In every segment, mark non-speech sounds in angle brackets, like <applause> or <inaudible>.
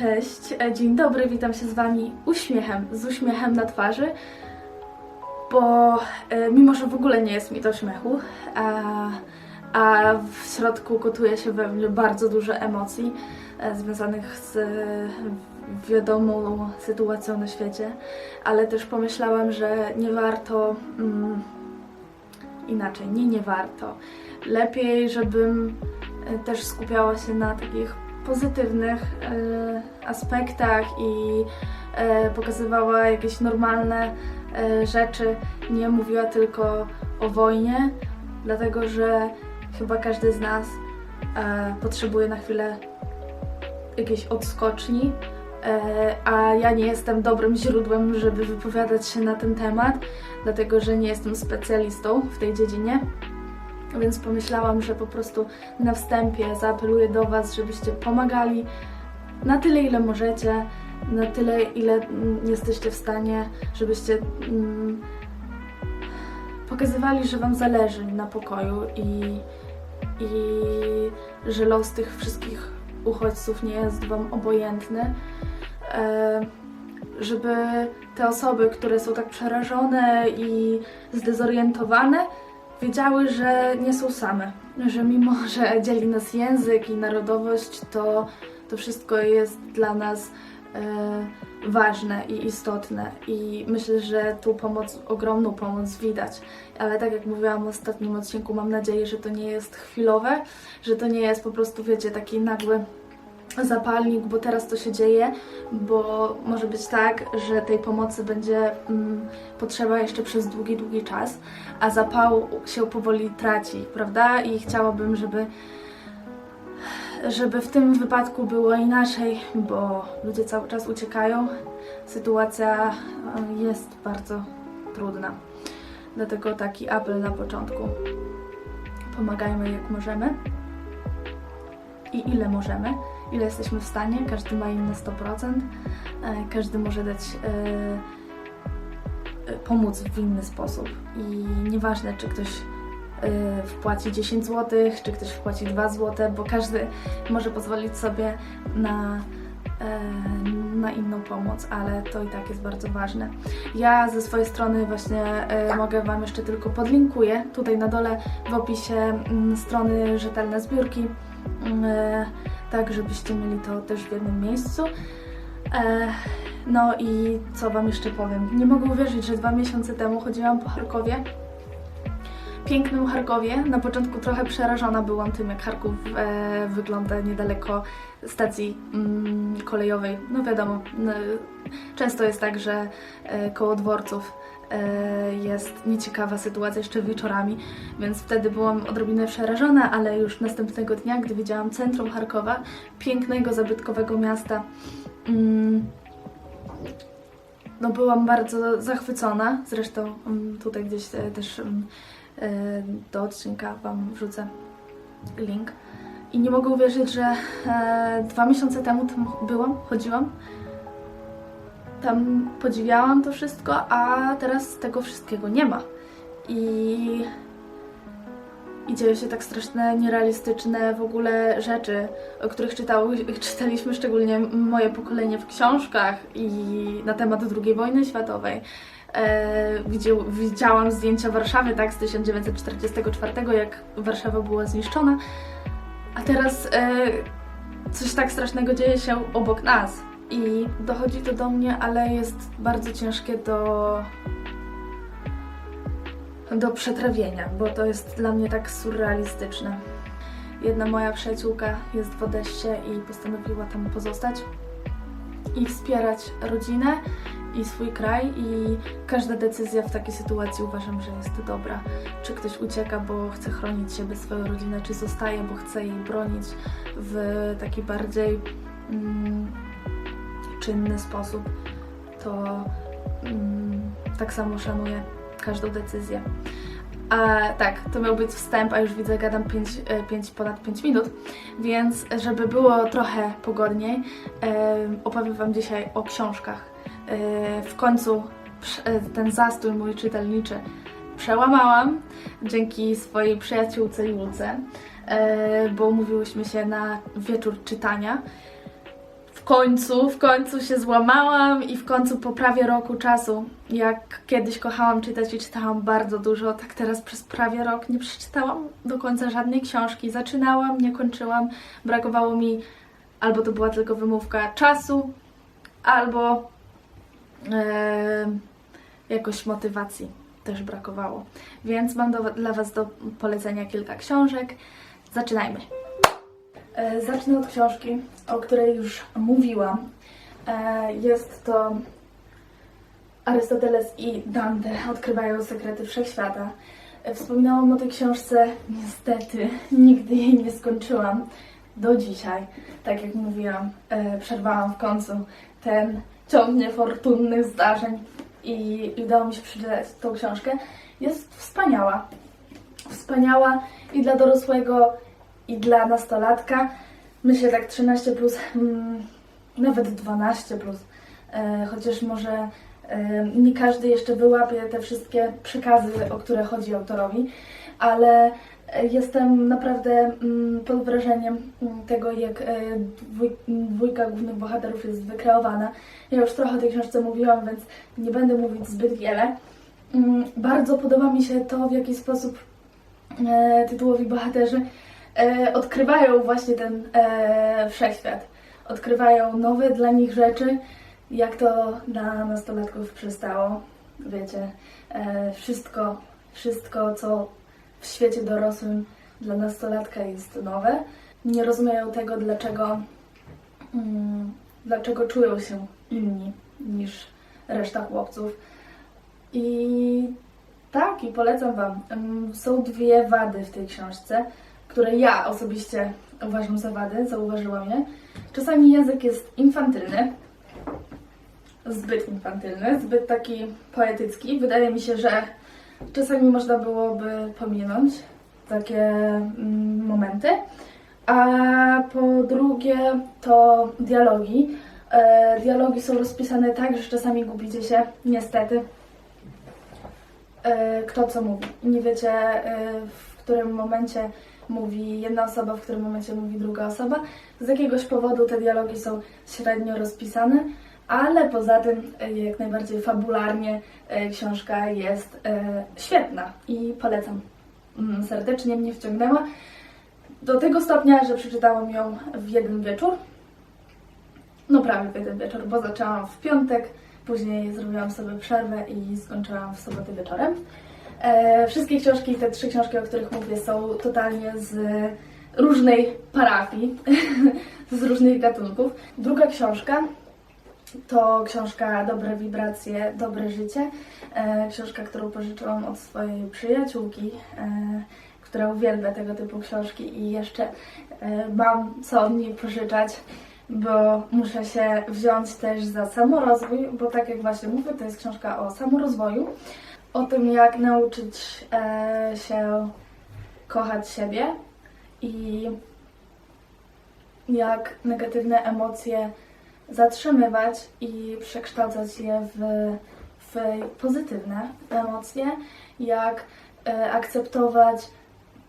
Cześć, e, dzień dobry, witam się z Wami uśmiechem, z uśmiechem na twarzy, bo e, mimo, że w ogóle nie jest mi do śmiechu, a, a w środku gotuje się we mnie bardzo dużo emocji e, związanych z wiadomą sytuacją na świecie, ale też pomyślałam, że nie warto mm, inaczej, nie nie warto. Lepiej, żebym też skupiała się na takich pozytywnych e, aspektach i e, pokazywała jakieś normalne e, rzeczy, nie mówiła tylko o wojnie, dlatego że chyba każdy z nas potrzebuje na chwilę jakiejś odskoczni, a ja nie jestem dobrym źródłem, żeby wypowiadać się na ten temat, dlatego że nie jestem specjalistą w tej dziedzinie. Więc pomyślałam, że po prostu na wstępie zaapeluję do Was, żebyście pomagali na tyle, ile możecie, na tyle, ile mm, jesteście w stanie, żebyście mm, pokazywali, że Wam zależy na pokoju i, i że los tych wszystkich uchodźców nie jest Wam obojętny. E, żeby te osoby, które są tak przerażone i zdezorientowane, wiedziały, że nie są same. Że mimo, <laughs> że dzieli nas język i narodowość, to to wszystko jest dla nas e, ważne i istotne. I myślę, że tu pomoc, ogromną pomoc widać. Ale tak jak mówiłam w ostatnim odcinku, mam nadzieję, że to nie jest chwilowe, że to nie jest po prostu, wiecie, taki nagły zapalnik, bo teraz to się dzieje, bo może być tak, że tej pomocy będzie mm, potrzeba jeszcze przez długi, długi czas, a zapał się powoli traci, prawda? I chciałabym, żeby żeby w tym wypadku było inaczej, bo ludzie cały czas uciekają. Sytuacja e, jest bardzo trudna. Dlatego taki apel na początku. Pomagajmy jak możemy i ile możemy, ile jesteśmy w stanie. Każdy ma inne 100%, e, każdy może dać e, e, pomóc w inny sposób. I nieważne, czy ktoś wpłaci 10 zł, czy ktoś wpłaci 2 zł, bo każdy może pozwolić sobie na, na inną pomoc, ale to i tak jest bardzo ważne. Ja ze swojej strony właśnie mogę Wam jeszcze tylko podlinkuję tutaj na dole w opisie mm, strony Rzetelne Zbiórki, mm, tak żebyście mieli to też w jednym miejscu. E, No i co Wam jeszcze powiem? Nie mogę uwierzyć, że dwa miesiące temu chodziłam po Charkowie pięknym Charkowie. Na początku trochę przerażona byłam tym, jak Charków e, wygląda niedaleko stacji mm, kolejowej. No wiadomo, no, często jest tak, że e, koło dworców jest nieciekawa sytuacja jeszcze wieczorami, więc wtedy byłam odrobinę przerażona, ale już następnego dnia, gdy widziałam centrum Charkowa, pięknego, zabytkowego miasta, mm, no byłam bardzo zachwycona. Zresztą mm, tutaj gdzieś e, też mm, e, do odcinka Wam wrzucę link. I nie mogę uwierzyć, że e, dwa miesiące temu tam byłam, chodziłam. Tam podziwiałam to wszystko, a teraz tego wszystkiego nie ma. I, i się tak straszne, nierealistyczne w ogóle rzeczy, o których czytały, <laughs> czytaliśmy szczególnie moje pokolenie w książkach i na temat II wojny światowej. E, widział, widziałam zdjęcia Warszawy tak, z 1944, jak Warszawa była zniszczona, a teraz e, coś tak strasznego dzieje się obok nas. I dochodzi to do mnie, ale jest bardzo ciężkie do, do przetrawienia, bo to jest dla mnie tak surrealistyczne. Jedna moja przyjaciółka jest w Odessie i postanowiła tam pozostać i wspierać rodzinę i swój kraj i każda decyzja w takiej sytuacji uważam, że jest dobra. Czy ktoś ucieka, bo chce chronić siebie, swoją rodzinę, czy zostaje, bo chce jej bronić w taki bardziej mm, czynny sposób, to mm, tak samo szanuję każdą decyzję. A tak, to miał być wstęp, a już widzę, gadam 5, 5 ponad 5 minut, więc żeby było trochę pogodniej, em, opowiem Wam dzisiaj o książkach. E, W końcu e, ten zastój mój czytelniczy przełamałam dzięki swojej przyjaciółce Julce, e, bo umówiłyśmy się na wieczór czytania. W końcu, w końcu się złamałam i w końcu po prawie roku czasu, jak kiedyś kochałam czytać i czytałam bardzo dużo, tak teraz przez prawie rok nie przeczytałam do końca żadnej książki. Zaczynałam, nie kończyłam, brakowało mi albo to była tylko wymówka czasu, albo e, jakoś motywacji też brakowało. Więc mam do, dla Was do polecenia kilka książek. Zaczynajmy. E, Zacznę od książki, o której już mówiłam. E, Jest to Arystoteles i Dante odkrywają sekrety wszechświata. E, Wspominałam o tej książce, niestety <laughs> nigdy jej nie skończyłam do dzisiaj. Tak jak mówiłam, przerwałam w końcu ten ciąg niefortunnych zdarzeń i udało mi się przeczytać tą książkę. Jest wspaniała. Wspaniała i dla dorosłego, i dla nastolatka. Myślę tak 13 plus, mm, nawet 12 plus. E, chociaż może e, nie każdy jeszcze wyłapie te wszystkie przekazy, o które chodzi autorowi, ale e, jestem naprawdę mm, pod wrażeniem mm, tego, jak dwój, dwójka głównych bohaterów jest wykreowana. Ja już trochę o tej książce mówiłam, więc nie będę mówić zbyt wiele. Bardzo podoba mi się to, w jaki sposób tytułowi bohaterzy e, odkrywają właśnie ten e, wszechświat. Odkrywają nowe dla nich rzeczy, jak to dla nastolatków przystało. Wiecie, e, wszystko, wszystko, co w świecie dorosłym dla nastolatka jest nowe. Nie rozumieją tego, dlaczego, mm, dlaczego czują się inni niż reszta chłopców. I tak, i polecam Wam. Ym, Są dwie wady w tej książce, które ja osobiście uważam za wady, zauważyłam je. Czasami język jest infantylny, zbyt infantylny, zbyt taki poetycki. Wydaje mi się, że czasami można byłoby pominąć takie mm, momenty. A po drugie to dialogi. E, dialogi są rozpisane tak, że czasami gubicie się, niestety, e, kto co mówi. Nie wiecie, e, w którym momencie mówi jedna osoba, w którym momencie mówi druga osoba. Z jakiegoś powodu te dialogi są średnio rozpisane, ale poza tym, e, jak najbardziej fabularnie, e, książka jest e, świetna i polecam. Mm, Serdecznie mnie wciągnęła do tego stopnia, że przeczytałam ją w jeden wieczór. No prawie w jeden wieczór, bo zaczęłam w piątek, później zrobiłam sobie przerwę i skończyłam w sobotę wieczorem. E, wszystkie książki, te trzy książki, o których mówię, są totalnie z różnej parafii, <laughs> z różnych gatunków. Druga książka to książka Dobre wibracje, dobre życie. E, książka, którą pożyczyłam od swojej przyjaciółki, e, która uwielbia tego typu książki i jeszcze mam co od niej pożyczać, bo muszę się wziąć też za samorozwój, bo tak jak właśnie mówię, to jest książka o samorozwoju, o tym jak nauczyć e, się kochać siebie i jak negatywne emocje zatrzymywać i przekształcać je w, w pozytywne emocje, jak e, akceptować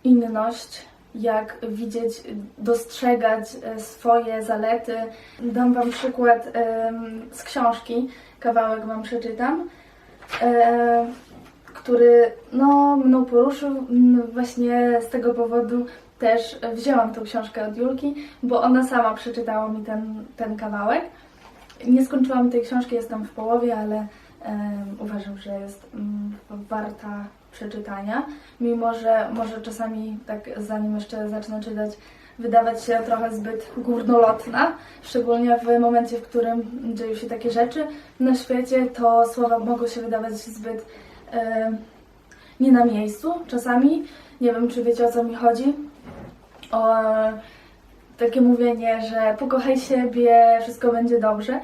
inność, jak widzieć, dostrzegać e, swoje zalety. Dam Wam przykład em, z książki, kawałek Wam przeczytam, e, który no, mną poruszył. Właśnie z tego powodu też wzięłam tą książkę od Julki, bo ona sama przeczytała mi ten, ten kawałek. Nie skończyłam tej książki, jestem w połowie, ale em, uważam, że jest mm, warta przeczytania. Mimo, że może czasami, tak zanim jeszcze zacznę czytać, wydawać się trochę zbyt górnolotna, szczególnie w momencie, w którym dzieją się takie rzeczy na świecie, to słowa mogą się wydawać zbyt nie na miejscu czasami. Nie wiem, czy wiecie o co mi chodzi. O takie mówienie, że pokochaj siebie, wszystko będzie dobrze,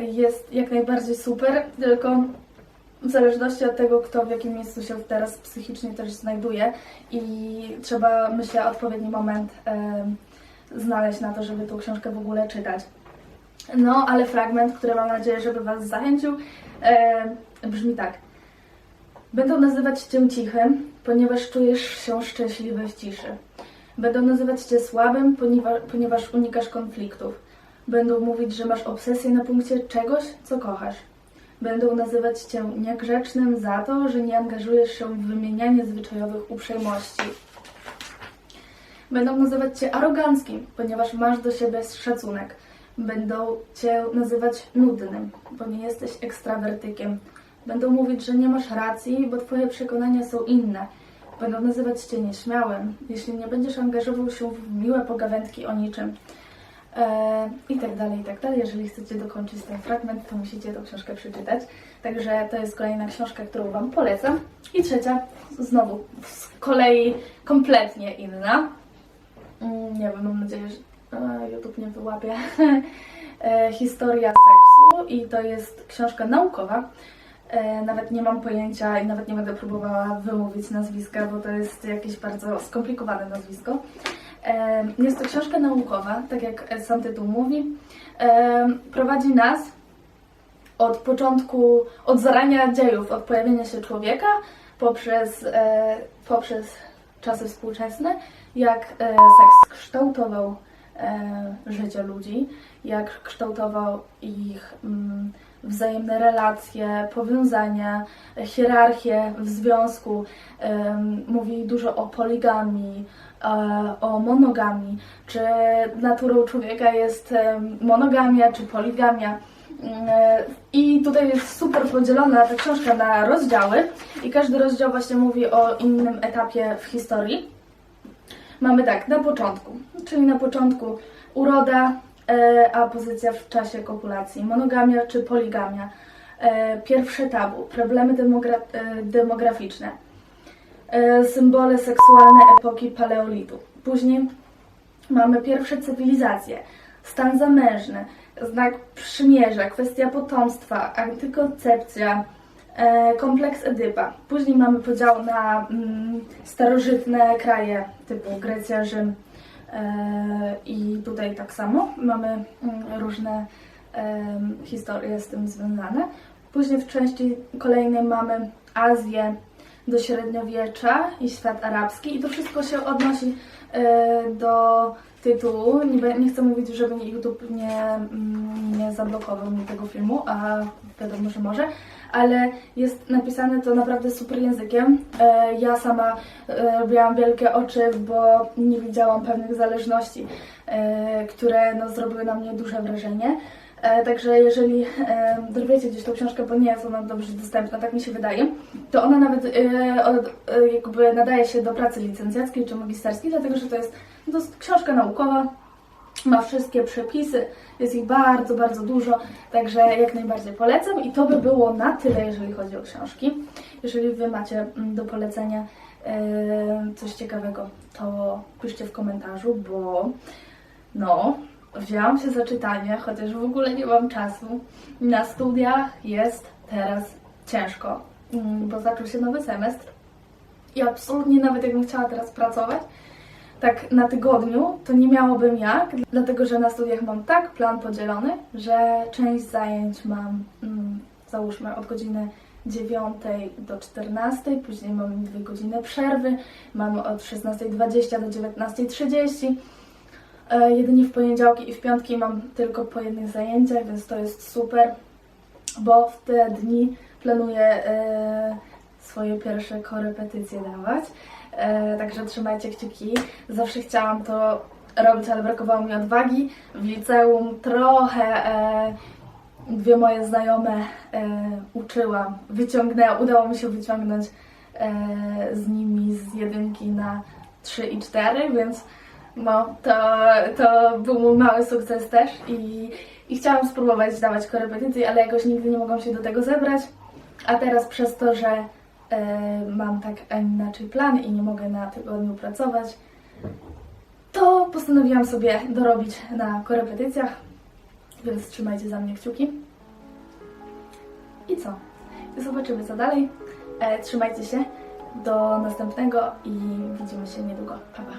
jest jak najbardziej super, tylko w zależności od tego, kto w jakim miejscu się teraz psychicznie też znajduje i trzeba, myślę, odpowiedni moment em, znaleźć na to, żeby tą książkę w ogóle czytać. No, ale fragment, który mam nadzieję, żeby Was zachęcił, brzmi tak. Będą nazywać Cię cichym, ponieważ czujesz się szczęśliwy w ciszy. Będą nazywać Cię słabym, ponieważ, unikasz konfliktów. Będą mówić, że masz obsesję na punkcie czegoś, co kochasz. Będą nazywać cię niegrzecznym za to, że nie angażujesz się w wymienianie zwyczajowych uprzejmości. Będą nazywać cię aroganckim, ponieważ masz do siebie szacunek. Będą cię nazywać nudnym, bo nie jesteś ekstrawertykiem. Będą mówić, że nie masz racji, bo twoje przekonania są inne. Będą nazywać cię nieśmiałym, jeśli nie będziesz angażował się w miłe pogawędki o niczym. E, I tak dalej, i tak dalej. Jeżeli chcecie dokończyć ten fragment, to musicie tę książkę przeczytać. Także to jest kolejna książka, którą Wam polecam. I trzecia, znowu z kolei kompletnie inna. Mm, Nie wiem, mam nadzieję, że e, YouTube nie wyłapie. <laughs> E, Historia seksu i to jest książka naukowa. E, Nawet nie mam pojęcia i nawet nie będę próbowała wymówić nazwiska, bo to jest jakieś bardzo skomplikowane nazwisko. E, Jest to książka naukowa, tak jak sam tytuł mówi. E, Prowadzi nas od początku, od zarania dziejów, od pojawienia się człowieka poprzez, poprzez czasy współczesne, jak seks kształtował życie ludzi, jak kształtował ich mm, wzajemne relacje, powiązania, hierarchię w związku. Mówi dużo o poligamii, e, o monogamii, czy naturą człowieka jest monogamia, czy poligamia. E, I tutaj jest super podzielona ta książka na rozdziały i każdy rozdział właśnie mówi o innym etapie w historii. Mamy tak, na początku, czyli na początku uroda, a pozycja w czasie kopulacji, monogamia czy poligamia. E, pierwsze tabu, problemy demogra- e, demograficzne, e, symbole seksualne epoki paleolitu. Później mamy pierwsze cywilizacje, stan zamężny, znak przymierza, kwestia potomstwa, antykoncepcja, e, kompleks Edypa. Później mamy podział na mm, starożytne kraje typu Grecja, Rzym e, i tutaj tak samo mamy mm, różne historie z tym związane. Później w części kolejnej mamy Azję do średniowiecza i świat arabski i to wszystko się odnosi e, do tytułu. Nie, nie chcę mówić, żeby YouTube nie, mm, nie zablokował mi tego filmu, a wiadomo, że może, ale jest napisane to naprawdę super językiem. E, ja sama e, robiłam wielkie oczy, bo nie widziałam pewnych zależności, e, które no, zrobiły na mnie duże wrażenie. E, Także jeżeli dorwiecie gdzieś tą książkę, bo nie jest ona dobrze dostępna, tak mi się wydaje, to ona nawet e, e, jakby nadaje się do pracy licencjackiej czy magisterskiej, dlatego że to jest, to jest książka naukowa, ma wszystkie przepisy, jest ich bardzo, bardzo dużo, także jak najbardziej polecam i to by było na tyle, jeżeli chodzi o książki. Jeżeli Wy macie mm, do polecenia coś ciekawego, to piszcie w komentarzu, bo no, wzięłam się za czytanie, chociaż w ogóle nie mam czasu. Na studiach jest teraz ciężko, mm, bo zaczął się nowy semestr i absolutnie nawet jakbym chciała teraz pracować, tak na tygodniu, to nie miałabym jak, dlatego że na studiach mam tak plan podzielony, że część zajęć mam, mm, załóżmy, od godziny 9 do 14, później mam dwie godziny przerwy, mam od 16.20 do 19.30. E, jedynie w poniedziałki i w piątki mam tylko po jednych zajęciach, więc to jest super, bo w te dni planuję e, swoje pierwsze korepetycje dawać. E, także trzymajcie kciuki. Zawsze chciałam to robić, ale brakowało mi odwagi. W liceum trochę dwie moje znajome uczyłam, wyciągnęłam, udało mi się wyciągnąć z nimi z jedynki na 3 i 4, więc no, to, to był mój mały sukces też i, i chciałam spróbować dawać korepetycje, ale jakoś nigdy nie mogłam się do tego zebrać. A teraz przez to, że e, mam tak, inaczej plan i nie mogę na tygodniu pracować, to postanowiłam sobie dorobić na korepetycjach, więc trzymajcie za mnie kciuki. I co? Zobaczymy co dalej. E, trzymajcie się. Do następnego i widzimy się niedługo. Pa, pa.